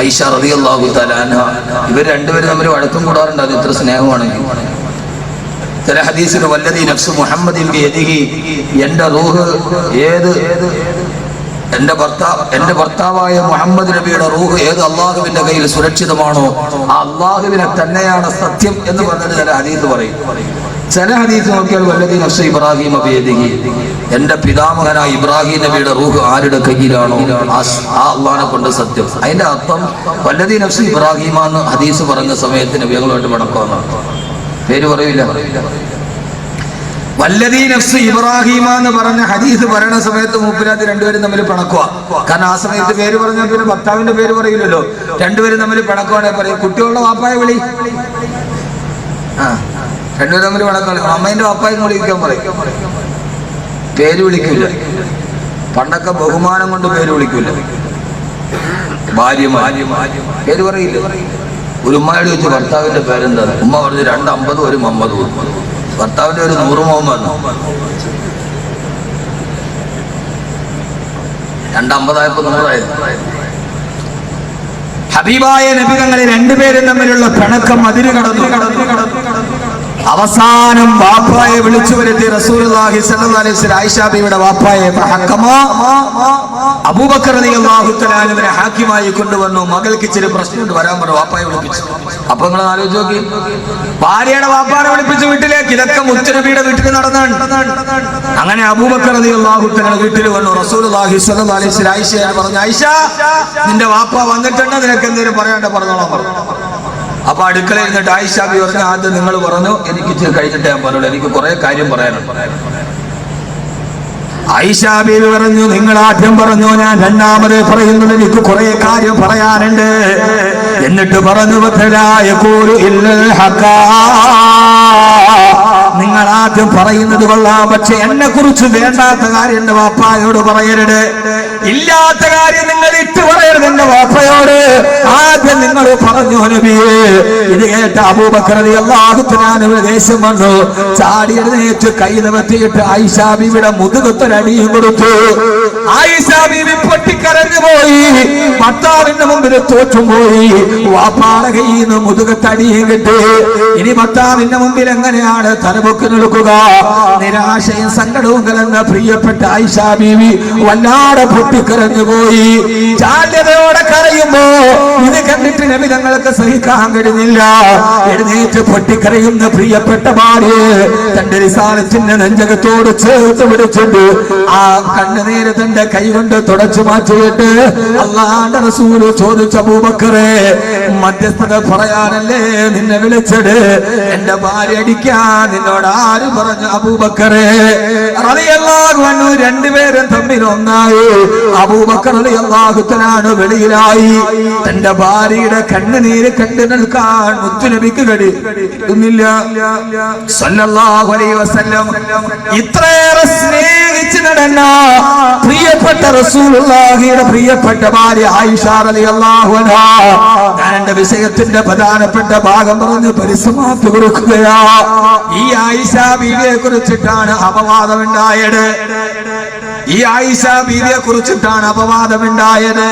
ഐഷ റളിയല്ലാഹു തആല അൻഹ. ഇവർ രണ്ടുപേരും തമ്മിൽ വഴക്കം കൂടാറുണ്ട്. അത് ഇത്ര സ്നേഹമാണെങ്കിൽ ചില ഹദീസിൽ വല്ലതി നഫ്സ് മുഹമ്മദിൻ ബിയദിഹി. എന്റെ റൂഹ് ഏത്? എന്റെ ഭർത്താവ് എന്റെ ഭർത്താവായ മുഹമ്മദ് നബിയുടെ റൂഹ് ഏത്? അള്ളാഹുവിന്റെ കയ്യിൽ സുരക്ഷിതമാണോ? ആ അള്ളാഹുവിനെ തന്നെയാണ് സത്യം എന്ന് പറഞ്ഞിട്ട് ചില ഹദീസ് പറയും. ചില ഹദീസ് നോക്കിയാൽ വല്ലതി നഫ്സ് ഇബ്രാഹിം അബിയദിഹി എന്റെ പിതാമഹനായ ഇബ്രാഹിം നബിയുടെ റൂഹ് ആരുടെ കയ്യിലാണോ? ആ സ്- കൊണ്ട് സത്യം. അതിന്റെ അർത്ഥം വല്ലതി നഫ്സ് ഇബ്രാഹിം എന്ന് ഹദീസ് പറഞ്ഞ സമയത്ത് നബികളുമായിട്ട് മടക്കമെന്നാണ് പേര് പറയില്ല. വല്ലതീ നഫ്സ് ഇബ്രാഹിമ എന്ന് പറഞ്ഞ ഹദീസ് പറയണ സമയത്ത് മൂപ്പിനകത്ത് രണ്ടുപേരും തമ്മിൽ പിണക്കുക കാരണം ആ സമയത്ത് പേര് പറഞ്ഞാൽ പിന്നെ ഭർത്താവിന്റെ പേര് പറയില്ലല്ലോ. രണ്ടുപേരും തമ്മിൽ പിണക്കുവാണെങ്കിൽ പറയും. കുട്ടികളുടെ വാപ്പായ വിളി. ആ. രണ്ടുപേരും തമ്മിൽ പിണക്കാണ് അമ്മേന്റെ അപ്പായും കൂടി ഇരിക്കാൻ പറയും. പേര് വിളിക്കില്ല പണ്ടൊക്കെ ബഹുമാനം കൊണ്ട് പേര് വിളിക്കില്ല ഭാര്യ പേര് പറയില്ല. ഒരു ഉമ്മയോട് ചോദിച്ചു ഭർത്താവിന്റെ പേരെന്താ? ഉമ്മ പറഞ്ഞു രണ്ട് അമ്പതും ഒരു അമ്പത് ഭർത്താവിന്റെ ഒരു നൂറ് മുഹമ്മദ് രണ്ടമ്പതായപ്പോ നൂറായിരുന്നു ഹബീബായ നബികങ്ങളെ രണ്ടുപേരും തമ്മിലുള്ള പിണക്കം അതിര് കടന്നു കടന്നു കടന്നു അവസാനം വാപ്പായെ വിളിച്ചു വരുത്തി റസൂലുള്ളാഹി സ്വല്ലല്ലാഹി അലൈഹി വസല്ലം ആയിഷ വാപ്പായെ അബൂബക്കർ തആല ഹാക്കിമായി കൊണ്ടുവന്നു. മകൾക്ക് ഇച്ചിരി പ്രശ്നമുണ്ട് വരാൻ പറഞ്ഞു വാപ്പായെ വിളിപ്പിച്ചു. അപ്പൊ നിങ്ങൾ ആലോചിച്ച് നോക്കി. ഭാര്യയുടെ വാപ്പാനെ വിളിപ്പിച്ചു വീട്ടിലേക്ക്. ഇതൊക്കെ മുത്തനബിയുടെ വീട്ടിൽ നടന്നാണ്. അങ്ങനെ അബൂബക്കർ തആല വീട്ടിൽ വന്നു. റസൂലുള്ളാഹി സ്വല്ലല്ലാഹി അലൈഹി പറഞ്ഞു ആയിഷ നിന്റെ വാപ്പ വന്നിട്ടുണ്ട് നിനക്ക് എന്തെങ്കിലും പറയാണ്ട് പറഞ്ഞോളാം. പറഞ്ഞു അപ്പൊ അടുക്കളയിൽ നിന്നിട്ട് ആയിഷാബി പറഞ്ഞു ആദ്യം നിങ്ങൾ പറഞ്ഞു എനിക്ക് കഴിഞ്ഞിട്ട് ഞാൻ പറയുള്ളൂ എനിക്ക് കുറെ കാര്യം പറയാനുണ്ട്. ഐഷാബി പറഞ്ഞു നിങ്ങൾ ആദ്യം പറഞ്ഞു ഞാൻ രണ്ടാമത് പറയുന്നത് എനിക്ക് കുറെ കാര്യം പറയാനുണ്ട്. എന്നിട്ട് പറഞ്ഞു. നിങ്ങൾ ആദ്യം പറയുന്നത് കൊള്ളാം പക്ഷെ എന്നെ കുറിച്ച് വേണ്ടാത്ത കാര്യം എന്റെ വാപ്പായോട് പറയരുത്. ഇല്ലാത്ത കാര്യം നിങ്ങൾ പറഞ്ഞു ഇത് കേട്ട അബൂബക്രതി ദേശം വന്നു. ചാടി എഴുന്നേറ്റ് കൈ നിവർത്തിയിട്ട് ആയിഷാ ബീവിയുടെ മുതുകത്തൊരടിയും കൊടുത്തു. ആയിഷാ ബീവി പൊട്ടിക്കരഞ്ഞു പോയി. ഭർത്താവിന്റെ മുമ്പിൽ തോറ്റും പോയി. വാപ്പാടെ കയ്യിൽ നിന്ന് മുതുകത്തടിയും കിട്ടി. ഇനി ഭർത്താവിന്റെ മുമ്പിൽ എങ്ങനെയാണ് തലപൊക്കി നിൽക്കുക നിരാശയും സങ്കടവും കലർന്ന പ്രിയപ്പെട്ട ആയിഷാ ബീവി വല്ലാതെ പൊട്ടിക്കരഞ്ഞു പോയി. ചാല്യതയോടെ കരയുമ്പോ ഇത് കണ്ടിട്ട് നബി തങ്ങൾക്ക് സഹിക്കാൻ കഴിഞ്ഞില്ല. എഴുന്നേറ്റ് പൊട്ടിക്കരയുന്ന പ്രിയപ്പെട്ട ഭാര്യ തന്റെ റിസാലത്തിന്റെ നെഞ്ചകത്തോട് ചേർത്ത് പിടിച്ചിട്ട് ആ കണ്ണുനീര് തന്റെ കൈ കൊണ്ട് തുടച്ചു മാറ്റിയിട്ട് അള്ളാന്റെ റസൂൽ ചോദിച്ച ഭൂമക്കറെ മധ്യസ്ഥത പറയാനല്ലേ നിന്നെ വിളിച്ചത്? എന്റെ ഭാര്യ അടിക്കാൻ നിന്നോട് ആര് പറഞ്ഞു? അബൂബക്കറെ അള്ളാഹു രണ്ടുപേരും തമ്മിൽ ഒന്നായി. അബൂബക്കർ അള്ളാഹുത്തനാണ് വെളിയിലായി. തന്റെ ഭാര്യയുടെ കണ്ണുനീര് കണ്ടു നിൽക്കാൻ അലൈഹി വസല്ലം ഇത്രയേറെ സ്നേഹിച്ചു നടന്ന പ്രിയപ്പെട്ട റസൂലുള്ളാഹിയുടെ പ്രിയപ്പെട്ട ഭാര്യ ആയിഷ റളിയല്ലാഹു അൻഹാ. ഞാൻ എന്റെ വിഷയത്തിന്റെ പ്രധാനപ്പെട്ട ഭാഗം പറഞ്ഞ് പരിസമാപ്തി കൊടുക്കുകയാ. ഈ ആയിഷ ബീവിയെ കുറിച്ചിട്ടാണ് അപവാദമുണ്ടായത്. ഈ ആയിഷ ബീവിയെ കുറിച്ചിട്ടാണ് അപവാദമുണ്ടായത്.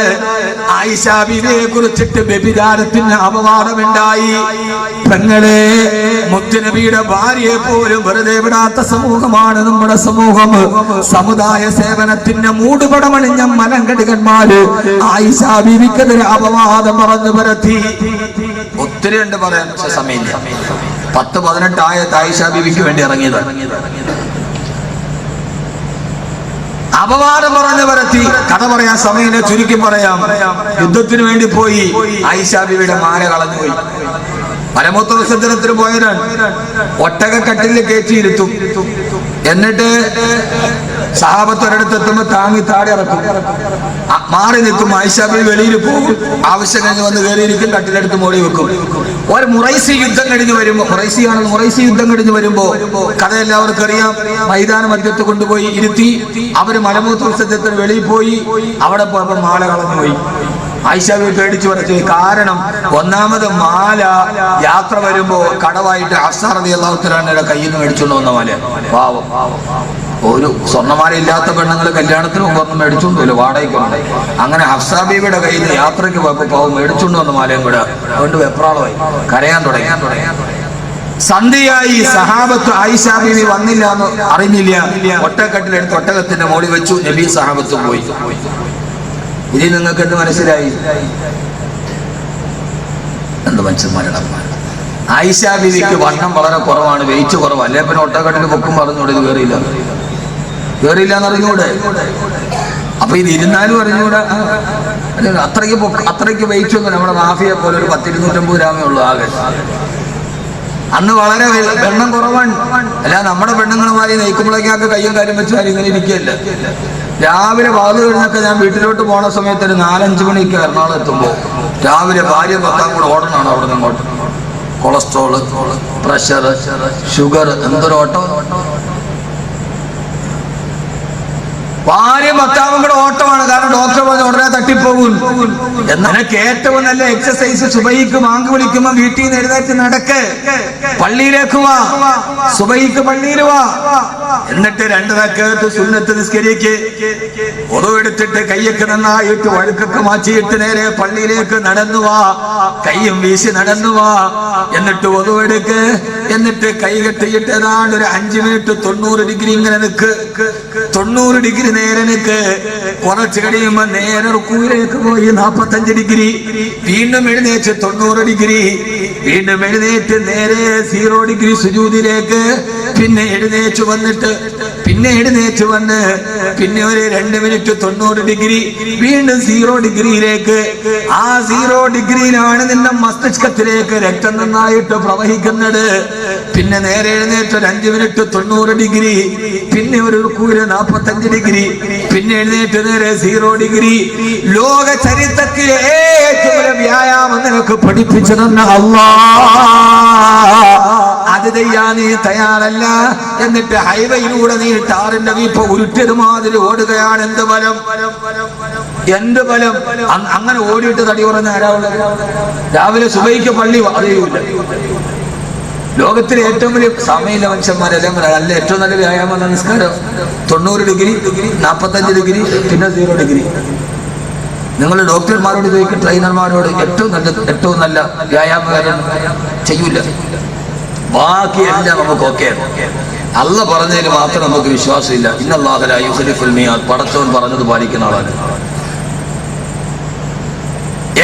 ആയിഷ ബീവിയെ കുറിച്ചിട്ട് വ്യഭിചാരത്തിന് അപവാദമുണ്ടായി. പെങ്ങളെ മുത്തുനബിയുടെ ഭാര്യയെ പോലും വെറുതെ വിടാത്ത സമൂഹമാണ് നമ്മുടെ സമൂഹം. സമുദായ സേവനത്തിന്റെ മൂടുപടമണിഞ്ഞ മലങ്കടികന്മാര് ആയിഷ ബീവിക്കെതിരെ അപവാദം പറഞ്ഞു പരത്തി. ഒത്തിരി ഉണ്ട് പറയാൻ പക്ഷെ പത്ത് പതിനെട്ടായ ആയിഷ ബീവിക്ക് വേണ്ടി ഇറങ്ങിയത് അപവാദം പറഞ്ഞു വരത്തി കഥ പറയാൻ സമയം ചുരുക്കി പറയാം. യുദ്ധത്തിന് വേണ്ടി പോയി. ഐഷാബിയുടെ മാല കളഞ്ഞുപോയി. പരമോത്ര വിസർജനത്തിന് പോയവരാണ്. ഒട്ടകക്കട്ടിൽ കയറ്റിയിരുത്തും. എന്നിട്ട് സഹാബത്ത് ഒരിടത്തെത്തുമ്പോ താങ്ങി താടി ഇറക്കും മാറി നിൽക്കും ആയിഷാബി വെളിയിൽ പോകും. ആവശ്യം കഴിഞ്ഞ് വന്ന് കയറിയിരിക്കും കട്ടിലെടുത്ത് മോടി വെക്കും. ഒരു മുറൈസി യുദ്ധം കഴിഞ്ഞ് വരുമ്പോ മുറൈസി ആണ് മുറൈസി യുദ്ധം കഴിഞ്ഞ് വരുമ്പോ കഥ എല്ലാവർക്കും അറിയാം. മൈതാന മധ്യത്ത് കൊണ്ടുപോയി ഇരുത്തി അവർ മലമൂത്ര വിസർജനത്തിന് വെളിയിൽ പോയി അവിടെ പോയപ്പോ മാല കളഞ്ഞു പോയി. ആയിഷാബി പേടിച്ചു പറഞ്ഞു കാരണം ഒന്നാമത് മാല യാത്ര വരുമ്പോ കടവായിട്ട് അഫ്സാറതി അള്ളാഹുത്തലാന്റെ കയ്യിൽ നിന്ന് മേടിച്ചുകൊണ്ട് വന്ന മാല പാവം. ഒരു സ്വർണമാല ഇല്ലാത്ത പെണ്ണുങ്ങൾ കല്യാണത്തിന് മുമ്പ് ഒന്നും മേടിച്ചോണ്ടല്ലോ വാടകയ്ക്ക് അങ്ങനെ ഹഫ്സാബീബിയുടെ കയ്യിൽ നിന്ന് യാത്രയ്ക്ക് പോയപ്പോ മേടിച്ചോണ്ട് വന്ന മാലയും കൂടെ അതുകൊണ്ട് വെപ്രാളമായി. കരയാൻ തുടങ്ങി. സന്ധ്യയായി സഹാബത്ത് ആയിഷ ബീവി വന്നില്ല എന്ന് അറിഞ്ഞില്ല. ഒട്ടക്കെട്ടിലെടുത്ത് ഒട്ടകത്തിന്റെ മോളി വെച്ചു നബി സഹാബത്ത് പോയി. ഇനി നിങ്ങൾക്ക് എന്ത് മനസ്സിലായി? എന്ത് മനുഷ്യന്മാരുടെ ആയിഷ ബീവിക്ക് വണ്ണം വളരെ കുറവാണ് വെയിറ്റ് കുറവ്. അല്ലേ? പിന്നെ ഒട്ടക്കെട്ടിന് പൊക്കും പറഞ്ഞു കയറിയില്ല കയറിയില്ല എന്ന് അറിഞ്ഞൂടെ അപ്പൊ ഇത് ഇരുന്നാലും അറിഞ്ഞൂടെ. അത്രയ്ക്ക് അത്രയ്ക്ക് വെയിറ്റ് ഒന്നും നമ്മുടെ മാഫിയെ പോലെ ഒരു പത്തിരുന്നൂറ്റമ്പത് ഗ്രാമേ ഉള്ളൂ ആകെ. അന്ന് വളരെ വെള്ളം കുറവാണ്. അല്ല നമ്മുടെ പെണ്ണുങ്ങളുമായി നെയ്ക്കുമ്പോഴേക്കൊക്കെ കയ്യും കാര്യം വെച്ചാൽ ഇങ്ങനെ ഇരിക്കുകയല്ല രാവിലെ വാത് കഴിഞ്ഞൊക്കെ ഞാൻ വീട്ടിലോട്ട് പോണ സമയത്ത് ഒരു നാലഞ്ച് മണിക്ക് എറണാകുളം എത്തുമ്പോൾ രാവിലെ ഭാര്യ ഭർത്താവ് കൂടെ ഓടണമാണ് അവിടെ നിന്ന് ഇങ്ങോട്ട്. കൊളസ്ട്രോൾ പ്രഷർ ഷുഗർ എന്തൊരു ഓട്ടം. ഭാര്യ ഭർത്താവും കൂടെ ഓട്ടമാണ്. കാരണം ഡോക്ടർ പറഞ്ഞ ഉടനെ തട്ടിപ്പോകും. എന്നൊക്കെ ഏറ്റവും നല്ല എക്സസൈസ് സുബൈക്ക് ആങ്ക് വിളിക്കുമ്പോ വീട്ടിൽ നിന്ന് എഴുന്നേറ്റ് നടക്ക്. പള്ളിയിലേക്ക് വാ. സുബൈക്ക് പള്ളിയിൽ വാ. എന്നിട്ട് രണ്ട് തക്കത്ത് സുന്നത്ത് നിസ്കരിക്ക്. ഒതുവെടുത്തിട്ട് കയ്യൊക്കെ നന്നായിട്ട് വഴുക്കൊക്കെ മാറ്റിയിട്ട് നേരെ പള്ളിയിലേക്ക് നടന്നു വാ. കയ്യും വീശി നടന്നു വാ. എന്നിട്ട് ഒതുവെടുക്ക് എന്നിട്ട് കൈ കെട്ടിയിട്ട് ഏതാണ്ട് ഒരു അഞ്ചു മിനിറ്റ് തൊണ്ണൂറ് ഡിഗ്രി ഇങ്ങനെ നിൽക്ക് തൊണ്ണൂറ് ഡിഗ്രി നേരെ നിക്ക് കുറച്ച് കഴിയുമ്പോ നേരെ റുക്കൂയിലേക്ക് പോയി നാപ്പത്തഞ്ച് ഡിഗ്രി. വീണ്ടും എഴുന്നേറ്റ് തൊണ്ണൂറ് ഡിഗ്രി. വീണ്ടും എഴുന്നേറ്റ് നേരെ സീറോ ഡിഗ്രി സുജൂതിലേക്ക്. പിന്നെ എഴുന്നേറ്റ് വന്നിട്ട് പിന്നെ എഴുന്നേറ്റ് വന്ന് പിന്നെ ഒരു രണ്ട് മിനിറ്റ് തൊണ്ണൂറ് ഡിഗ്രി. വീണ്ടും സീറോ ഡിഗ്രിയിലേക്ക്. ആ സീറോ ഡിഗ്രിയിലാണ് നിന്റെ മസ്തിഷ്കത്തിലേക്ക് രക്തം നന്നായിട്ട് പ്രവഹിക്കുന്നത്. പിന്നെ നേരെ എഴുന്നേറ്റ് ഒരു അഞ്ച് മിനിറ്റ് തൊണ്ണൂറ് ഡിഗ്രി. പിന്നെ ഒരു കൂര് നാപ്പത്തഞ്ച് ഡിഗ്രി. പിന്നെ എഴുന്നേറ്റ് നേരെ സീറോ ഡിഗ്രി. ലോക ചരിത്രത്തിലെ ഏറ്റവും വ്യായാമം നിനക്ക് പഠിപ്പിച്ചു തന്ന അള്ളാ. നീ തയ്യാറല്ല. എന്നിട്ട് ഹൈവേയിലൂടെ നീ ടാറിന്റെ വീപ്പ ഉരുട്ടിയത് മാതിരി ഓടുകയാണ്. എന്ത് ബലം എന്ത് ബലം അങ്ങനെ ഓടിയിട്ട് തടി കുറഞ്ഞ ആരാ രാവിലെ സുബൈക്ക് പള്ളി അറിയൂല ലോകത്തിലെ ഏറ്റവും വലിയ സമയമില്ല മനുഷ്യന്മാരെല്ലാം അല്ല? ഏറ്റവും നല്ല വ്യായാമ നമസ്കാരം തൊണ്ണൂറ് ഡിഗ്രി നാൽപ്പത്തഞ്ച് ഡിഗ്രി പിന്നെ സീറോ ഡിഗ്രി. നിങ്ങൾ ഡോക്ടർമാരോട് ചോദിക്കും ട്രെയിനർമാരോട് ഏറ്റവും നല്ല ഏറ്റവും നല്ല വ്യായാമകാരം ചെയ്യൂല. ബാക്കി എല്ലാം നമുക്ക് ഓക്കെ. അല്ല പറഞ്ഞതിന് മാത്രം നമുക്ക് വിശ്വാസമില്ല. ഇന്നല്ലാഹല യുസലിഫുൽ മിയാദ്. പടച്ചവൻ പറഞ്ഞത് പാലിക്കുന്ന ആളാണ്.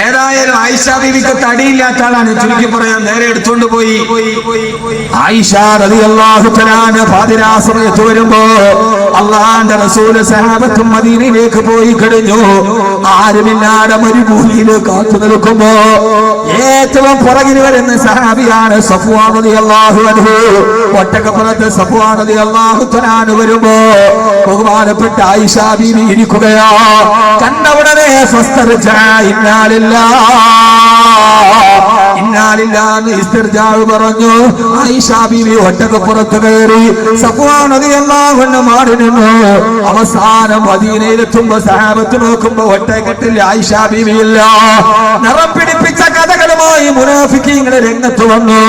ഏതായാലും ആയിഷാ ബീവിക്ക് തടിയില്ലാത്ത ആളാണ്. ചുരുക്കി പറയാൻ നേരെ എടുത്തുകൊണ്ട് പോയി. ആയിഷ റളിയല്ലാഹു തആല സമയത്ത് വരുമ്പോ അള്ളാന്റെ റസൂല സഹാബത്തും മദീനയിലേക്ക് പോയി കഴിഞ്ഞു. ആരുമില്ലാതെ മരുഭൂമിയിൽ കാത്തു നിൽക്കുമ്പോ ഏറ്റവും പുറകിൽ വരുന്ന സഹാബിയാണ് സഫ്വാൻ റളിയല്ലാഹു അൻഹു. ഒറ്റക്കപ്പുറത്ത് സഫ്വാൻ റളിയല്ലാഹു തആല വരുമ്പോ ബഹുമാനപ്പെട്ട ആയിഷ ബീവി ഇരിക്കുകയോ. കണ്ട ഉടനെ സ്വസ്ഥ ഇന്നാലില്ല. ഇന്നാലില്ലാന്ന് ഇസ്തിർജാവ് പറഞ്ഞു ആയിഷ ബീവി ഒറ്റക്കപ്പുറത്ത് കയറി സഫ്വാൻ റളിയല്ലാഹു അൻഹു മാറി നിന്നു. അവസാനം മദീനയിലെത്തുമ്പോ സഹാബത്ത് നോക്കുമ്പോ ഒറ്റക്കെട്ടിൽ ആയിഷ ബീവിയില്ല നിറം പിടിപ്പിച്ച കഥകളുമായി മുനാഫിക്കിങ്ങളെ രംഗത്ത് വന്നു.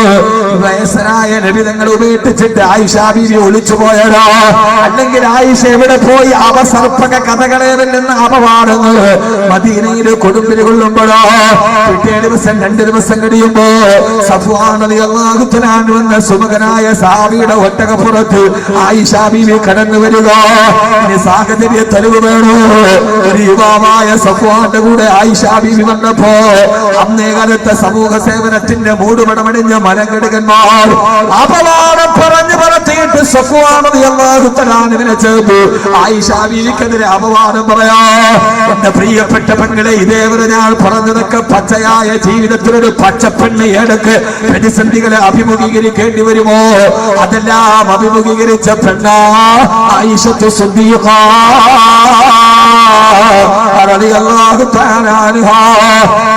വയസ്സനായ നബി തങ്ങൾ ഉപേക്ഷിച്ചിട്ട് ആയിഷ ബീവി ഒളിച്ചു പോയതോ. അല്ലെങ്കിൽ ആയിഷ എവിടെ പോയി? അവസർപ്പക കഥകളേറിൽ നിന്ന് അപവാദങ്ങൾ മദീനയിലെ കൊടുമ്പിൽ കൊള്ളുമ്പോഴോ. പിറ്റേ ദിവസം രണ്ട് ദിവസം കഴിയുമ്പോ വന്ന സുമകനായ സാവിയുടെ ഒട്ടകപ്പുറത്ത് ആയിഷ ബീവി കടന്നു വരിക. സാഹചര്യ തെളിവ് വേണോ? ഒരു യുവാവായ സഫുവാന്റെ കൂടെ ആയിഷ ബീവി വന്നപ്പോ അന്നേ കാലത്തെ സമൂഹ സേവനത്തിന്റെ മൂടുപടമണിഞ്ഞ മരങ്കടുകന്മാർ അപവാദം പറഞ്ഞു പറത്തിയിട്ട് സഫ്വാനതി ഇവനെ ചേർത്ത്. ആയിഷ ബീവിക്കെതിരെ അപവാദം പറയാ. എന്റെ പ്രിയപ്പെട്ട പെങ്ങളെ ഇതേവരെ ഞാൻ പറഞ്ഞതൊക്കെ പച്ചയായ ജീവിതത്തിലൊരു പച്ചപ്പെണ്ണ് ഏടക്ക് പ്രതിസന്ധികളെ അഭിമുഖീകരിക്കേണ്ടി വരുമോ? അതെല്ലാം അഭിമുഖീകരിച്ച പെണ്ണ അൻഹാ.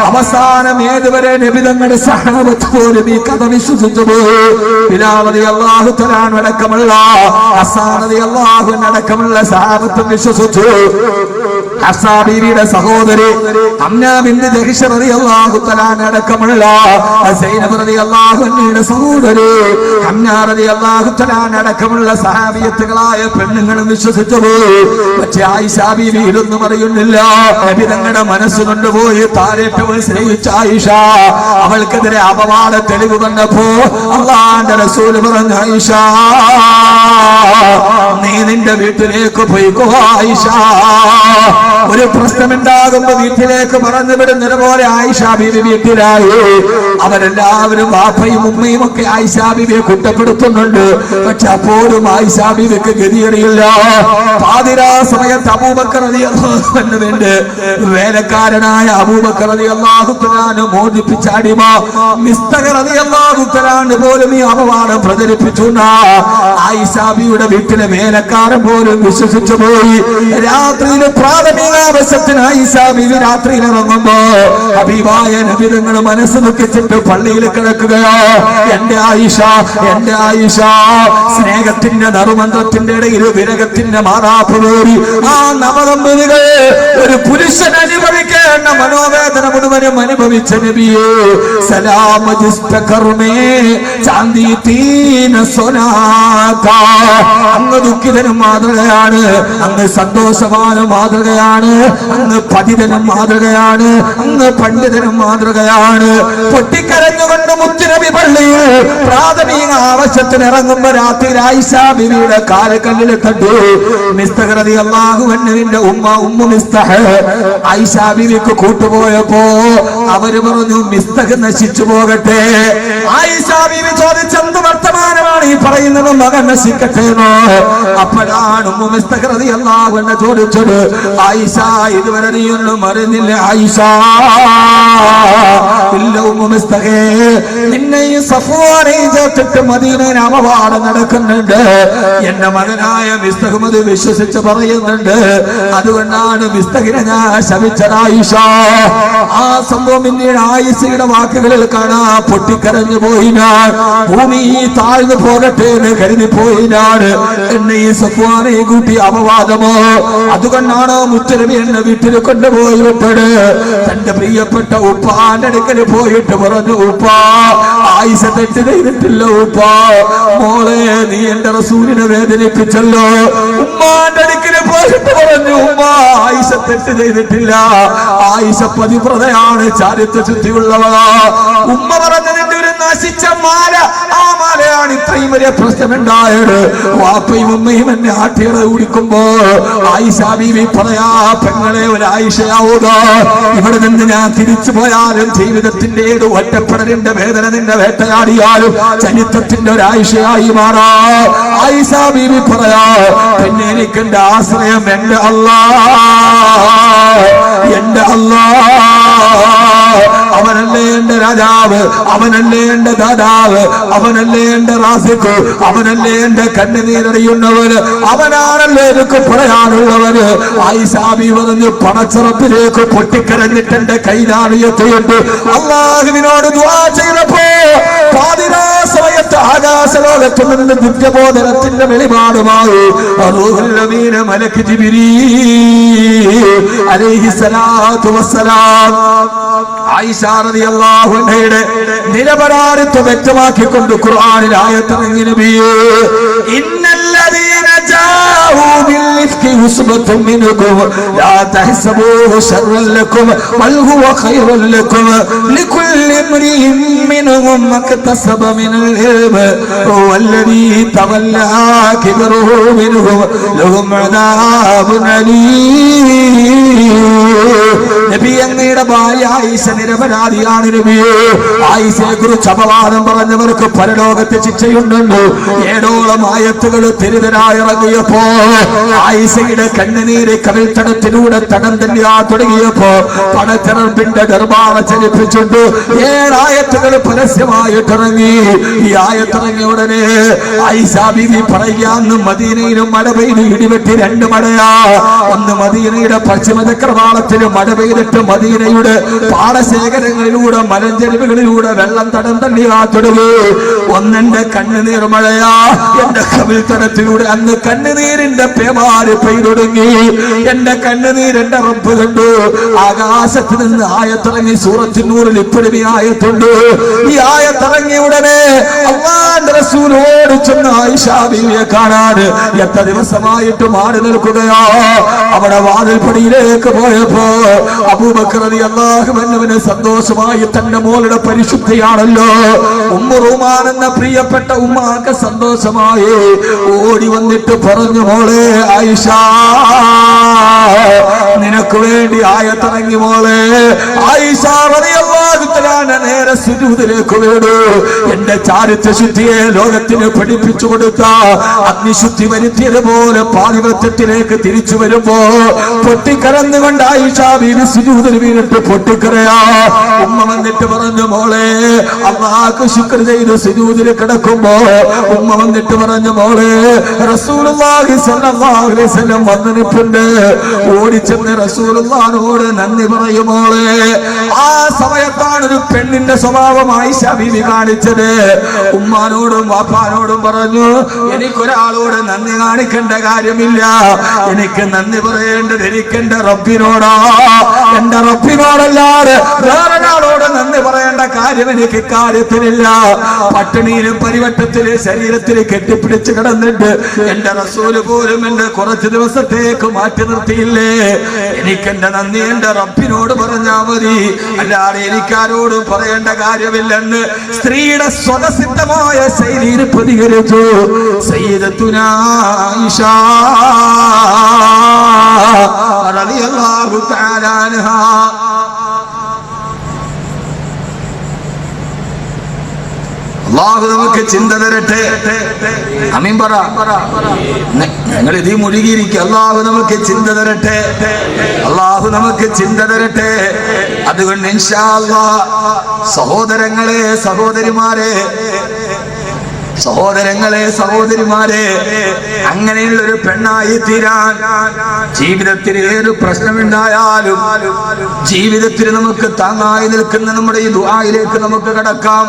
അവസാനം ഏതുവരെ നിബിതങ്ങളുടെ സഹാബത്ത് പോലും ഈ കഥ വിശ്വസിച്ചു പിലാവതി അള്ളാഹു തലാൻ അടക്കമുള്ള അസാനതി അള്ളാഹു അടക്കമുള്ള സഹാബത്തും വിശ്വസിച്ചു. ഹഫ്സാ ബീവിയുടെ സഹോദരി അടക്കമുള്ള സഹോദരി അടക്കമുള്ള സഹാബിയത്തുകളായ പെണ്ണുങ്ങളും വിശ്വസിച്ചു പോയി പക്ഷെ ആയിഷാബീവി ഇതൊന്നും അറിയുന്നില്ല. നബി തങ്ങളുടെ മനസ്സ് കൊണ്ടുപോയി താരേറ്റവും സ്നേഹിച്ച ആയിഷ അവൾക്കെതിരെ അപവാദ തെളിവ് വന്നപ്പോ അള്ളാന്റെ റസൂൽ പറഞ്ഞ ആയിഷ നീ നിന്റെ വീട്ടിലേക്ക് പോയിക്കോ ആയിഷ. ഒരു പ്രശ്നമുണ്ടാകുമ്പോ വീട്ടിലേക്ക് പറഞ്ഞു വിടുന്നത് പോലെ ആയിഷാബിബി വീട്ടിലായി. അവരെല്ലാവരും വാപ്പയും ഉമ്മയും ഒക്കെ ആയിഷാബിബിയെ കുറ്റപ്പെടുത്തുന്നുണ്ട്. പക്ഷെ അപ്പോഴും ആയിഷാബിബിക്ക് ഗതിയറിയില്ല പാതിരാ സമയത്ത് അബൂബക്കർ വേണ്ടി വേലക്കാരനായ അബൂബക്കർ അലി മോചിപ്പിച്ച മോചിപ്പിച്ചാടിമ മിസ്തകർ റളിയല്ലാഹുവിന് പോലും ഈ അപവാദം പ്രചരിപ്പിച്ചു ആയിഷാബിയുടെ വീട്ടിലെ വേലക്കാരൻ പോലും വിശ്വസിച്ചു പോയി. രാത്രിയിൽ പ്രാഥമിക ആവശ്യത്തിന് ആയിഷാബി രാത്രിയിൽ ഇറങ്ങുമ്പോ അഭിവായ നബിതങ്ങൾ മനസ്സ് ദുഃഖിച്ചിട്ട് പള്ളിയിൽ കിടക്കുകയോ എന്റെ ആയിഷ എന്റെ ആയിഷ. സ്നേഹത്തിന്റെ നറുമന്ത്രത്തിന്റെ ഇടയിൽ വിരകത്തിന്റെ മാറാപ്പ് ആ നവദമ്പതികൾ ഒരു പുരുഷൻ അനുഭവിക്കേണ്ട മനോവേദന മുഴുവനും അനുഭവിച്ച നബിയെ സലാമ ജിസ്തകർമേ ചാന്തി തീന സൊനാക അങ്ങ് ദുഃഖിതനും മാതൃകയാണ് അങ്ങ് സന്തോഷവാനും മാതൃകയാണ്. അങ്ങ് പതിതനും മാതൃകയാണ്. അങ്ങ് പണ്ഡിതനും മാതൃകയാണ്. പൊട്ടിക്കരഞ്ഞുകൊണ്ട് മുത്തുനബി പള്ളിയിൽ പ്രാഥമിക ആവശ്യത്തിന് ഇറങ്ങുമ്പോ രാത്രി ആയിഷ ബിബിയുടെ മിസ്തകൃതി അള്ളാഹുവിന്റെ ഉമ്മ ഉമ്മ മിസ്തഹ് ബിബിക്ക് കൂട്ടുപോയപ്പോ അവർ പറഞ്ഞു മിസ്തക് നശിച്ചു പോകട്ടെ. ആയിഷ ബിബി ചോദിച്ചെന്ത് വർത്തമാനമാണ് ഈ പറയുന്നത്? മകൻ നശിക്കട്ടെ എന്നോ? അപ്പോഴാണ് മിസ്തകൃതി അല്ലാഹു എന്നെ ചോദിച്ചത് ആയിഷ ഇതുവരെ നീയൊന്നും അറിഞ്ഞില്ല ആയിഷ? ഇല്ല ഉമ്മ മിസ്തകേ നിന്നെ ഈ സഫുവാനെ ചേർത്തിട്ട് മദീനയിൽ അപവാദം നടക്കുന്നുണ്ട്. എന്റെ മകനായ മിസ്തഹ്മദ് വിശ്വസിച്ച് പറയുന്നുണ്ട്. അതുകൊണ്ടാണ് മിസ്തകിനെ ഞാൻ ശമിച്ചത് ആയിഷ. ആ സംഭവം പിന്നീട് ആയിഷയുടെ വാക്കുകളിൽ കാണാ പൊട്ടിക്കരഞ്ഞു പോയിനാൾ. ഭൂമി താഴ്ന്നു പോകട്ടെ എന്ന് കരുതി പോയിനാൾ. എന്നെ ഈ സഫ്വാനെ കൂട്ടി അപവാദമോ? അതുകൊണ്ടാണ് മുത്തരവി എന്നെ വീട്ടിൽ കൊണ്ടുപോയി വിട്ടത്. തന്റെ പ്രിയപ്പെട്ട ഉപ്പാന്റെ അടുക്കൽ പോയിട്ട് പറഞ്ഞു ഉപ്പാ ആയിഷ തെറ്റ് ചെയ്തിട്ടില്ല ഉപ്പ. മോളെ നീ എന്റെ റസൂലിനെ വേദനിപ്പിച്ചല്ലോ. ഉമ്മാന്റെ അടുക്കൽ പോയിട്ട് പറഞ്ഞു ഉമ്മ ആയിസ തെറ്റ് ചെയ്തിട്ടില്ല. ആയിഷ പതിവ്രതയാണ് ചാരിത്ര ശുദ്ധിയുള്ളവളാ ഉമ്മ പറഞ്ഞതിന്റെ ഒരു നശിച്ച മാല. ആ മാലയാണ് ഇത്രയും വലിയ പ്രശ്നമുണ്ടായത്. വാപ്പയും ഉമ്മയും എന്നെ ആട്ടികളെ കുടിക്കുമ്പോ ആയിഷ ബീവി പറയാ പെങ്ങളെ ഒരു ആയിഷയാവുക ഇവിടെ നിന്ന് ഞാൻ തിരിച്ചു പോയാലും ജീവിതത്തിന്റെ ഏത് ഒറ്റപ്പെടലിന്റെ വേദന നിന്റെ വേട്ടയാടിയാലും ചരിത്രത്തിന്റെ ഒരു ആയിഷയായി മാറാ. ആയിഷ ബീവി പറയാ പിന്നെ എനിക്ക് എന്റെ ആശ്രയം എന്റെ അല്ലാ എന്റെ അല്ലാ അവനല്ലേ എന്റെ രാജാവ്? അവനല്ലേ എന്റെ ദാതാവ്? അവനല്ലേ എന്റെ റാസിക്ക്? അവനല്ലേ എന്റെ കണ്ണുനീരറിയുന്നവര് അവനാണല്ലേ എനിക്ക് പറയാനുള്ളവര് ഐസാബി പറഞ്ഞു പണച്ചിറപ്പിലേക്ക് പൊട്ടിക്കരഞ്ഞിട്ട് എന്റെ കൈലാളിയത്തുണ്ട് അള്ളാഹുവിനോട് ദിവ്യബോധനത്തിന്റെ വെളിപാടുമായി ആയിഷ റളിയല്ലാഹു അൻഹയുടെ നിരപരാധിത്വം വ്യക്തമാക്കിക്കൊണ്ട് ഖുർആാനിൽ ആയത്തിറങ്ങി നിരപരാധിയാണ് ആയിഷയെ കുറിച്ച് അപവാദം പറഞ്ഞവർക്ക് പരലോകത്തെ ശിക്ഷയുണ്ടല്ലോ ഏടോളം ആയത്തുകൾ തിരുതരായി ഇറങ്ങിയപ്പോ ആയിഷയുടെ കണ്ണുനീര് കവിൽത്തടത്തിലൂടെ തടം തന്നെയാ തുടങ്ങിയപ്പോ പണത്തിറമ്പിന്റെ ഗർഭാവ ചലിപ്പിച്ചുണ്ട് ഏഴായത്തുകൾ പരസ്യമായിട്ട് ഇറങ്ങി ഈ ആയത്തിറങ്ങിയ ഉടനെ ആയിഷ പറയാന്ന് മദീനയിലും മഴ ഇടിവെട്ടി രണ്ട് മഴയാ അന്ന് മദീനയുടെ പശ്ചിമ ചക്രവാളത്തിൽ മഴ പെയ്തിട്ട് മദീനയുടെ പാടശേഖരങ്ങളിലൂടെ മലഞ്ചെരുവുകളിലൂടെ വെള്ളം തടം തള്ളിയാ തുടങ്ങി. ഒന്നെന്റെ കണ്ണുനീർ മഴയാ എന്റെ കവിൽത്തടത്തിലൂടെ അന്ന് അന്ന് കണ്ണുനീരിന്റെ പേമാര് പെയ്തൊടുങ്ങി. എന്റെ കണ്ണുനീര് എന്റെ റബ്ബ് കണ്ടു. ആകാശത്ത് നിന്ന് ആയത്തിറങ്ങി സൂറത്തിനൂറിൽ ഇപ്പോഴും ഈ ആയത്തുണ്ട് ഈ ആയത്തിറങ്ങിയ ഉടനെ അള്ളാന്റെ റസൂൽ ഓടിച്ചെന്ന് ആയിഷ ബീവിയെ കാണാൻ എത്ര ദിവസമായിട്ട് മാറി നിൽക്കുകയോ. അവിടെ വാതിൽപ്പടിയിലേക്ക് പോയപ്പോ അബൂബക്കർ അള്ളാഹുമെന്നവന് സന്തോഷമായി തന്റെ മോളുടെ പരിശുദ്ധിയാണല്ലോ. ഉമ്മറുമാനെന്ന പ്രിയപ്പെട്ട ഉമ്മാക്ക് സന്തോഷമായി ഓടി വന്നിട്ട് പറഞ്ഞു മോളെ ആയിഷ നിനക്ക് വേണ്ടി ആയത്തിറങ്ങി മോളെ. ആയിഷ നേരെ സുജൂദിലേക്ക് വീടു. എന്റെ ചാരിത്ര ശുദ്ധിയെ ലോകത്തിന് പഠിപ്പിച്ചു കൊടുത്ത അഗ്നിശുദ്ധി വരുത്തിയതുപോലെ പാതിവൃത്തത്തിലേക്ക് തിരിച്ചു വരുമ്പോ പൊട്ടിക്കരന്നുകൊണ്ട് ആയിഷ ബീവി വീണിട്ട് പൊട്ടിക്കരയാ. ഉമ്മ വന്നിട്ട് പറഞ്ഞു മോളെ അള്ളാഹ് ശുക്ർ ചെയ്ത് സിരൂതിര് കിടക്കുമ്പോ ഉമ്മ വന്നിട്ട് പറഞ്ഞു മോളെ റസൂലുള്ളാഹി അലൈഹി വസല്ലം ഓടിച്ചെന്ന് റസൂലുള്ളാഹിനോട് നന്ദി പറയുമോളെ ആ സമയത്താണ് ഒരു പെണ്ണിന്റെ സ്വഭാവമായി ശബീബി കാണിച്ചത്. ഉമ്മാനോടും വാപ്പാനോടും പറഞ്ഞു എനിക്കൊരാളോട് നന്ദി കാണിക്കേണ്ട കാര്യമില്ല. എനിക്ക് നന്ദി പറയേണ്ടത് എനിക്ക് എന്റെ റബ്ബിനോടാ. എന്റെ റബ്ബിനോടല്ലാതെ വേറൊരാളോട് നന്ദി പറയേണ്ട കാര്യം എനിക്ക് കാര്യത്തിനില്ല പട്ടിണിയിലും പരിവട്ടത്തിൽ ശരീരത്തിൽ കെട്ടിപ്പിടിച്ച് കിടന്നിട്ട് എന്റെ റസൂൽ പോലും എന്നെ കുറച്ച് ദിവസത്തേക്ക് മാറ്റി നിർത്തിയില്ലേ? എനിക്ക് എന്റെ നന്ദി എന്റെ റബ്ബിനോട് പറഞ്ഞാ മതി. അല്ലാതെ എനിക്കാരോടും പറയേണ്ട കാര്യമില്ലെന്ന് സ്ത്രീയുടെ സ്വതസിദ്ധമായ ശൈലിയിൽ പ്രതികരിച്ചു സയ്യിദത്തുനാ ആയിഷ റളിയല്ലാഹു തആല അൻഹാ. അള്ളാഹു നമുക്ക് ചിന്ത തരട്ടെ. അമീൻ പറ. ഞങ്ങൾ ഇതീ മുഴുകിയിരിക്കും അള്ളാഹു നമുക്ക് ചിന്ത തരട്ടെ. അള്ളാഹു നമുക്ക് ചിന്ത തരട്ടെ. അതുകൊണ്ട് സഹോദരങ്ങളെ സഹോദരിമാരെ സഹോദരങ്ങളെ സഹോദരിമാരെ അങ്ങനെയുള്ള ഒരു പെണ്ണായി തീരാൻ ജീവിതത്തിൽ ഏതൊരു പ്രശ്നമുണ്ടായാലും ജീവിതത്തിൽ നമുക്ക് താങ്ങായി നിൽക്കുന്ന നമ്മുടെ ഈ ദുആയിലേക്ക് നമുക്ക് കടക്കാം.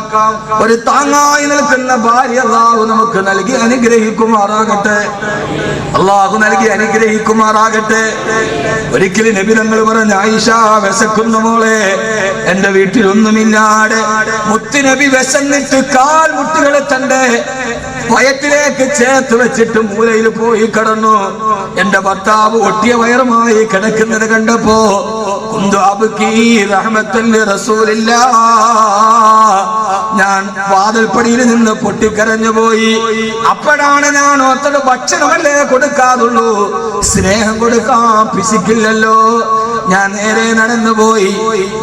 ഒരു താങ്ങായി നിൽക്കുന്ന ഭാര്യ അള്ളാഹു നമുക്ക് നൽകി അനുഗ്രഹിക്കുമാറാകട്ടെ. അള്ളാഹു നൽകി അനുഗ്രഹിക്കുമാറാകട്ടെ. ഒരിക്കലും നബിതങ്ങൾ പറഞ്ഞ ആയിഷ വിശക്കുന്ന മോളെ എന്റെ വീട്ടിൽ ഒന്നുമില്ലാതെ മുത്തുനബി വിശന്നിട്ട് കാൽ മുട്ടുകളെ തന്റെ വയറ്റിലേക്ക് ചേർത്ത് വെച്ചിട്ട് മൂലയിൽ പോയി കടന്നു. എന്റെ ഭർത്താവ് ഒട്ടിയ വയറുമായി കിടക്കുന്നത് കണ്ടപ്പോ ഞാൻ വാതിൽപ്പടിയിൽ നിന്ന് പൊട്ടിക്കരഞ്ഞു പോയി. അപ്പോഴാണ് ഞാൻ ഓർത്തത് ഭക്ഷണമല്ലേ കൊടുക്കാതുള്ളൂ. സ്നേഹം കൊടുക്കാൻ പിശിക്കില്ലല്ലോ. ഞാൻ നേരെ നടന്നു പോയി.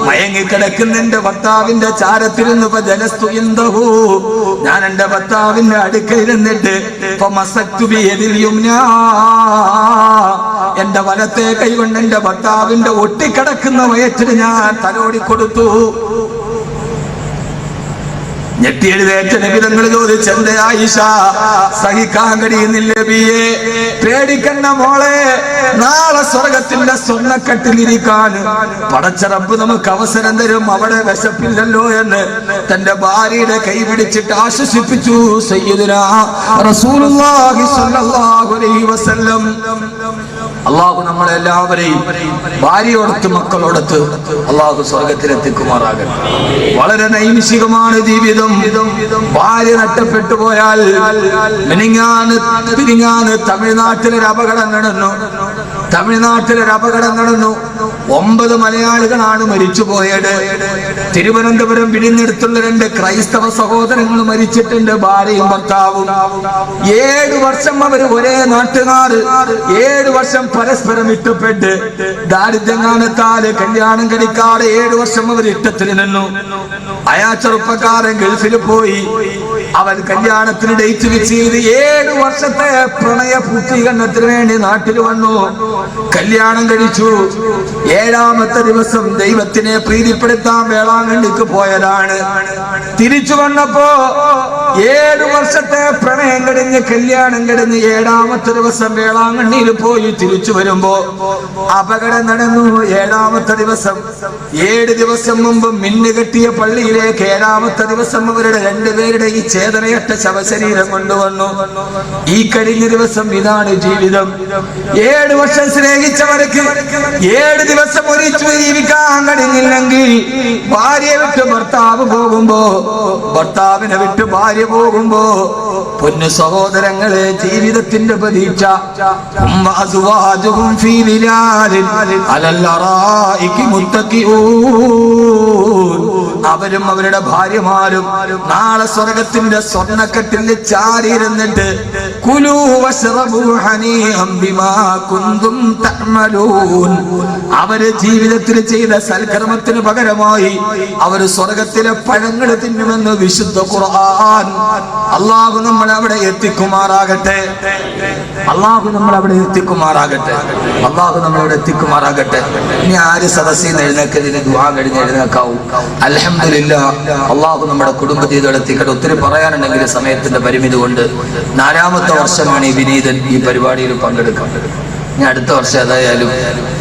മയങ്ങിക്കിടക്കുന്ന എന്റെ ഭർത്താവിന്റെ ചാരത്തിരുന്ന്. ഇപ്പൊ ജലസ്തു ഞാൻ എന്റെ ഭർത്താവിന്റെ എതിരിയുംനാ എന്റെ വലത്തെ കൈകൊണ്ട് എന്റെ ഭർത്താവിന്റെ ഒട്ടിക്കിടക്കുന്ന വയറ്റിൽ ഞാൻ തലോടി കൊടുത്തു. ഞെട്ടിയെഴുതേറ്റ നിബിധങ്ങൾ ചോദിച്ചെന്റെ ആയിഷ? സഹിക്കാൻ കഴിയുന്നില്ല പേടിക്കണ്ട മോളെ നാളെ സ്വർഗത്തിന്റെ സ്വർണക്കെട്ടിലിരിക്കാൻ പടച്ചറപ്പ് നമുക്ക് അവസരം തരും അവിടെ വിശപ്പില്ലല്ലോ എന്ന്. തന്റെ ഭാര്യയുടെ കൈ പിടിച്ചിട്ട് ആശ്വസിപ്പിച്ചു സയ്യിദുനാ റസൂലുള്ളാഹി സ്വല്ലല്ലാഹു അലൈഹി വസല്ലം അള്ളാഹു നമ്മളെല്ലാവരെയും ഭാര്യയോടത്ത് മക്കളോടത്ത് അള്ളാഹു സ്വർഗത്തിലെത്തിക്കുമാറാകട്ടെ. വളരെ നൈമിഷികമാണ് ജീവിതം. ഭാര്യ നഷ്ടപ്പെട്ടു പോയാൽ തമിഴ്നാട്ടിലൊരു അപകടം നടന്നു തമിഴ്നാട്ടിലൊരു അപകടം നടന്നു. ഒമ്പത് മലയാളികളാണ് മരിച്ചുപോയത്. തിരുവനന്തപുരം പിടിഞ്ഞെടുത്തുള്ള രണ്ട് ക്രൈസ്തവ സഹോദരങ്ങൾ മരിച്ചിട്ടുണ്ട് ഭാര്യയും ഭർത്താവും. ഏഴ് വർഷം അവർ ഒരേ നാട്ടുകാർ ഏഴു വർഷം പരസ്പരം ഇഷ്ടപ്പെട്ട്. ദാരിദ്ര്യം കാണത്താൽ കല്യാണം കഴിക്കാതെ ഏഴു വർഷം അവർ ഇഷ്ടത്തിൽ നിന്നു. അയാ ചെറുപ്പക്കാരൻ ഗൾഫിൽ പോയി. അവൻ കല്യാണത്തിന് ഡേറ്റ് വെച്ച് ഏഴു വർഷത്തെ പ്രണയ പൂർത്തീകരണത്തിന് വേണ്ടി നാട്ടിൽ വന്നു. കല്യാണം കഴിച്ചു. ഏഴാമത്തെ ദിവസം ദൈവത്തിനെ പ്രീതിപ്പെടുത്താൻ വേളാങ്കണ്ണിക്ക് പോയതാണ്. തിരിച്ചു വന്നപ്പോ ഏഴു വർഷത്തെ പ്രണയം കഴിഞ്ഞ് കല്യാണം കഴിഞ്ഞ് ഏഴാമത്തെ ദിവസം വേളാങ്കണ്ണിയിൽ പോയി തിരിച്ചു വരുമ്പോ അപകടം നടന്നു. ഏഴാമത്തെ ദിവസം ഏഴ് ദിവസം മുമ്പ് മിന്നു കെട്ടിയ പള്ളിയിലേക്ക് ഏഴാമത്തെ ദിവസം അവരുടെ രണ്ടുപേരുടെ ഈ ചേതനയറ്റ ശവശരീരം കൊണ്ടുവന്നു. ഈ കഴിഞ്ഞ ദിവസം ഇതാണ് ജീവിതം. ഏഴ് വർഷം സ്നേഹിച്ചവർക്ക് ഏഴ് ദിവസം ഒരിച്ചു ജീവിക്കാൻ കഴിഞ്ഞില്ലെങ്കിൽ ഭാര്യയെ വിട്ട് ഭർത്താവ് പോകുമ്പോ ഭർത്താവിനെ വിട്ട് ഭാര്യ പോകുമ്പോ പൊന്നു സഹോദരങ്ങളെ ജീവിതത്തിന്റെ പ്രതീക്ഷ. അവരും അവരുടെ ഭാര്യമാരും നാളെ സ്വർഗത്തിന്റെ സ്വർണക്കെട്ടിൽ ചാരിയിരുന്നിട്ട് അവർ ജീവിതത്തിൽ ചെയ്ത സൽക്കർമ്മത്തിന് പകരമായി അവർ സ്വർഗത്തിലെ പഴങ്ങൾ തിന്നുമെന്ന് വിശുദ്ധ ഖുർആൻ. അള്ളാഹു നമ്മൾ അവിടെ എത്തിക്കുമാറാകട്ടെ. അള്ളാഹു നമ്മൾ അവിടെ എത്തിക്കുമാറാകട്ടെ. അള്ളാഹു നമ്മളവിടെ എത്തിക്കുമാറാകട്ടെ. ഇനി ആര് സദസ്സിൽ നിന്ന് എഴുന്നേക്കതിന് ദുആ കഴിഞ്ഞ് എഴുന്നേക്കാവും അലഹമില്ല അള്ളാഹു നമ്മുടെ കുടുംബ ജീവിതം എത്തിക്കട്ടെ ഒത്തിരി പറയാനുണ്ടെങ്കിൽ സമയത്തിന്റെ പരിമിതി കൊണ്ട് നാലാമത്തെ വർഷമാണ് ഈ വിനീതൻ ഈ പരിപാടിയിൽ പങ്കെടുക്കാൻ ഇനി അടുത്ത വർഷം ഏതായാലും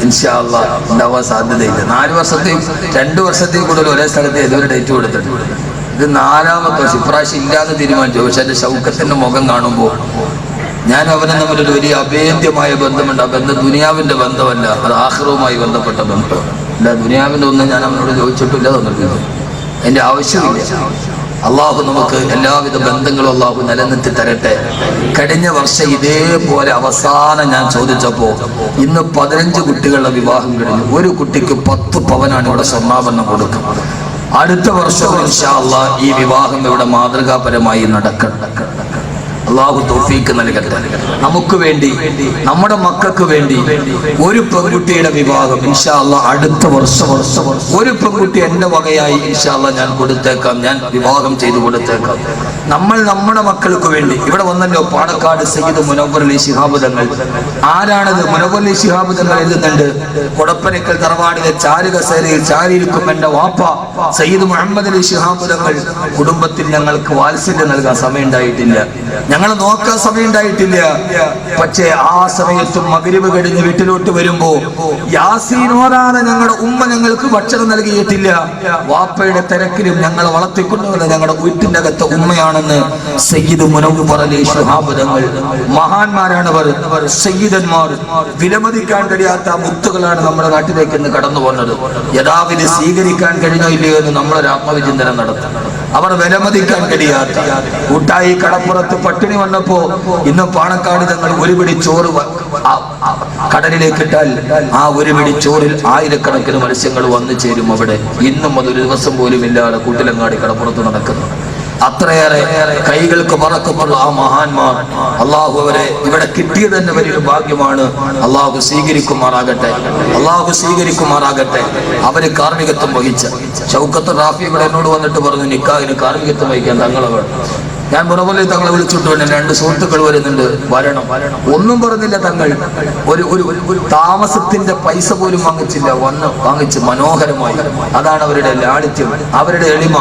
ഇൻഷാ അള്ളാ ഉണ്ടാവാൻ സാധ്യതയില്ല. നാല് വർഷത്തെയും രണ്ടു വർഷത്തെയും കൂടുതൽ ഒരേ സ്ഥലത്ത് ഏതൊരു ഡേറ്റ് കൊടുത്തിട്ടുണ്ട്? ഇത് നാലാമത്തെ വർഷം. ഇപ്രാവശ്യം ഇല്ലാതെ തീരുമാനിച്ചു. പക്ഷെ എന്റെ ശൗക്കത്തിന്റെ മുഖം കാണുമ്പോൾ ഞാൻ അവനെ തമ്മിലൊരു വലിയ അഭേദ്യമായ ബന്ധമുണ്ട് ആ ബന്ധം ദുനിയാവിന്റെ ബന്ധമല്ല അത് ആഹ്റവുമായി ബന്ധപ്പെട്ട ബന്ധം. അല്ല ദുനിയാവിന്റെ ഒന്നും ഞാൻ അവനോട് ചോദിച്ചിട്ടില്ല തന്നിട്ടില്ല എന്റെ ആവശ്യമില്ല. അള്ളാഹു നമുക്ക് എല്ലാവിധ ബന്ധങ്ങളും അള്ളാഹു നിലനിർത്തി തരട്ടെ. കഴിഞ്ഞ വർഷം ഇതേപോലെ അവസാനം ഞാൻ ചോദിച്ചപ്പോ ഇന്ന് പതിനഞ്ച് കുട്ടികളുടെ വിവാഹം കഴിഞ്ഞു. ഒരു കുട്ടിക്ക് പത്ത് പവനാണ് ഇവിടെ സ്വർണാഭരണം കൊടുക്കുന്നത് അടുത്ത വർഷം ഇൻഷാ അള്ളാഹ് ഈ വിവാഹം ഇവിടെ മാതൃകാപരമായി നടക്കണം. അള്ളാഹു തോഫീക്ക് നൽകട്ടെ. നമുക്ക് വേണ്ടി നമ്മുടെ മക്കൾക്ക് വേണ്ടി ഒരു പെൺകുട്ടിയുടെ വിവാഹം ഇൻഷാല്ല അടുത്ത വർഷം വർഷം ഒരു പെൺകുട്ടി എന്റെ വകയായി ഇൻഷാല്ല ഞാൻ കൊടുത്തേക്കാം ഞാൻ വിവാഹം ചെയ്തു കൊടുത്തേക്കാം. നമ്മൾ നമ്മുടെ മക്കൾക്ക് വേണ്ടി ഇവിടെ വന്നല്ലോ പാണക്കാട് സയ്യിദ് മുനവർ അലി ശിഹാബ് തങ്ങൾ. ആരാണത്? മുനവർ അലി ശിഹാബ് തങ്ങൾ എഴുതുന്നുണ്ട് കൊടപ്പനക്കൽ തറവാടിലെ ചാരുകസേരയിൽ ചാരിയിരിക്കും എന്റെ വാപ്പ. സയ്യിദ് മുഹമ്മദ് അലി ശിഹാബ് തങ്ങൾ കുടുംബത്തിൽ ഞങ്ങൾക്ക് വാത്സല്യം നൽകാൻ സമയമുണ്ടായിട്ടില്ല. ഞങ്ങൾ നോക്കാൻ സമയമുണ്ടായിട്ടില്ല. പക്ഷേ ആ സമയത്തും മകരിവ് കഴിഞ്ഞ് വീട്ടിലോട്ട് വരുമ്പോ യാസീനോരാണ് ഞങ്ങളുടെ ഉമ്മ ഞങ്ങൾക്ക് ഭക്ഷണം നൽകിയിട്ടില്ല. വാപ്പയുടെ തിരക്കിലും ഞങ്ങളെ വളർത്തിക്കൊണ്ടുവന്ന ഞങ്ങളുടെ വീട്ടിന്റെ അകത്ത് ഉമ്മയാണെന്ന് സയ്യിദ് മുനവ് പറഞ്ഞ ശിഹാബ് തങ്ങൾ മഹാന്മാരാണ് അവർ സയ്യിദന്മാർ. വിലമതിക്കാൻ കഴിയാത്ത മുത്തുകളാണ് നമ്മുടെ നാട്ടിലേക്ക് ഇന്ന് കടന്നു വന്നത് യഥാവിധി സ്വീകരിക്കാൻ കഴിഞ്ഞോ ഇല്ലയോ എന്ന് നമ്മളൊരു ആത്മവിചിന്തനം നടത്തും. അവർ വിലമതിക്കാൻ കഴിയാത്ത കൂട്ടായി കടപ്പുറത്ത് പട്ടിണി വന്നപ്പോ ഇന്ന് പാണക്കാട് തങ്ങൾ ഒരു പിടി ചോറ് കടലിലേക്ക് ഇട്ടാൽ ആ ഒരു പിടി ചോറിൽ ആയിരക്കണക്കിന് മത്സ്യങ്ങൾ വന്നു ചേരും അവിടെ. ഇന്നും അതൊരു ദിവസം പോലും ഇല്ലാതെ കൂട്ടിലങ്ങാടി കടപ്പുറത്ത് നടക്കുന്നു. അത്രയേറെ കൈകൾക്ക് പറക്കമുള്ള ആ മഹാന്മാർ അള്ളാഹു അവരെ ഇവിടെ കിട്ടിയത് തന്നെ വലിയൊരു ഭാഗ്യമാണ്. അള്ളാഹു സ്വീകരിക്കുമാറാകട്ടെ. അള്ളാഹു സ്വീകരിക്കുമാറാകട്ടെ. അവർ കാർമികത്വം വഹിച്ച. ഷൗക്കത്ത് റാഫി ഇവിടെ എന്നോട് വന്നിട്ട് പറഞ്ഞു നിക്കാഹിന് കാർമികത്വം വഹിക്കാൻ തങ്ങളവർ. ഞാൻ മുറവല്ലി തങ്ങളെ വിളിച്ചിട്ട് വേണം രണ്ട് സുഹൃത്തുക്കൾ വരുന്നുണ്ട്. വരണം. ഒന്നും പറഞ്ഞില്ല തങ്ങൾ. ഒരു ഒരു താമസത്തിന്റെ പൈസ പോലും വാങ്ങിച്ചില്ല. വന്ന് വാങ്ങിച്ച് മനോഹരമായി. അതാണ് അവരുടെ ലാളിത്യം. അവരുടെ എളിമ.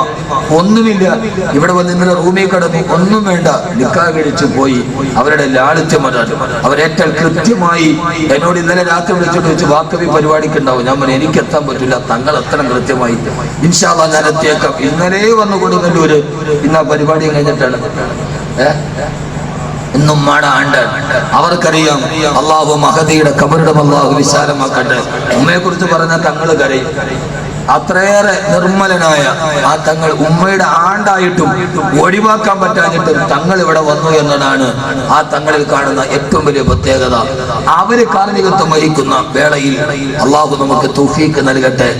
ഒന്നുമില്ല. ഇവിടെ വന്ന് ഇന്നലെ റൂമിൽ കിടന്നു ഒന്നും വേണ്ട. നിക്കാ കഴിച്ചു പോയി. അവരുടെ ലാളിത്യം അതാണ്. അവരേറ്റാൽ കൃത്യമായി എന്നോട് ഇന്നലെ രാത്രി വിളിച്ചിട്ട് വെച്ച് വാക്കവി പരിപാടിക്ക് ഉണ്ടാവും ഞാൻ എനിക്ക് എത്താൻ പറ്റില്ല. തങ്ങൾ അത്ര കൃത്യമായി. ഇൻഷാല്ല ഞാൻ എത്തിയേക്കാം. ഇന്നലെ വന്നു കൊടുങ്ങല്ലൂര് ഇന്ന് ആ പരിപാടി കഴിഞ്ഞിട്ടാണ്. എന്നും മാട ആണ്ടാണ് അവർക്കറിയാം അള്ളാഹു മഹദിയുടെ കബറിടം അള്ളാഹു വിശാലമാക്കട്ടെ. ഉമ്മയെ കുറിച്ച് പറഞ്ഞ തങ്ങൾ കരയും. അത്രയേറെ നിർമ്മലനായ ആ തങ്ങൾ ഉമ്മയുടെ ആണ്ടായിട്ടും ഒഴിവാക്കാൻ പറ്റാഞ്ഞിട്ടും തങ്ങൾ ഇവിടെ വന്നു എന്നതാണ് ആ തങ്ങളിൽ കാണുന്ന ഏറ്റവും വലിയ പ്രത്യേകത. അവർ കാർമികത്വം വഹിക്കുന്ന വേളയിൽ അള്ളാഹു നമുക്ക് തുഫീക്ക് നൽകട്ടെ.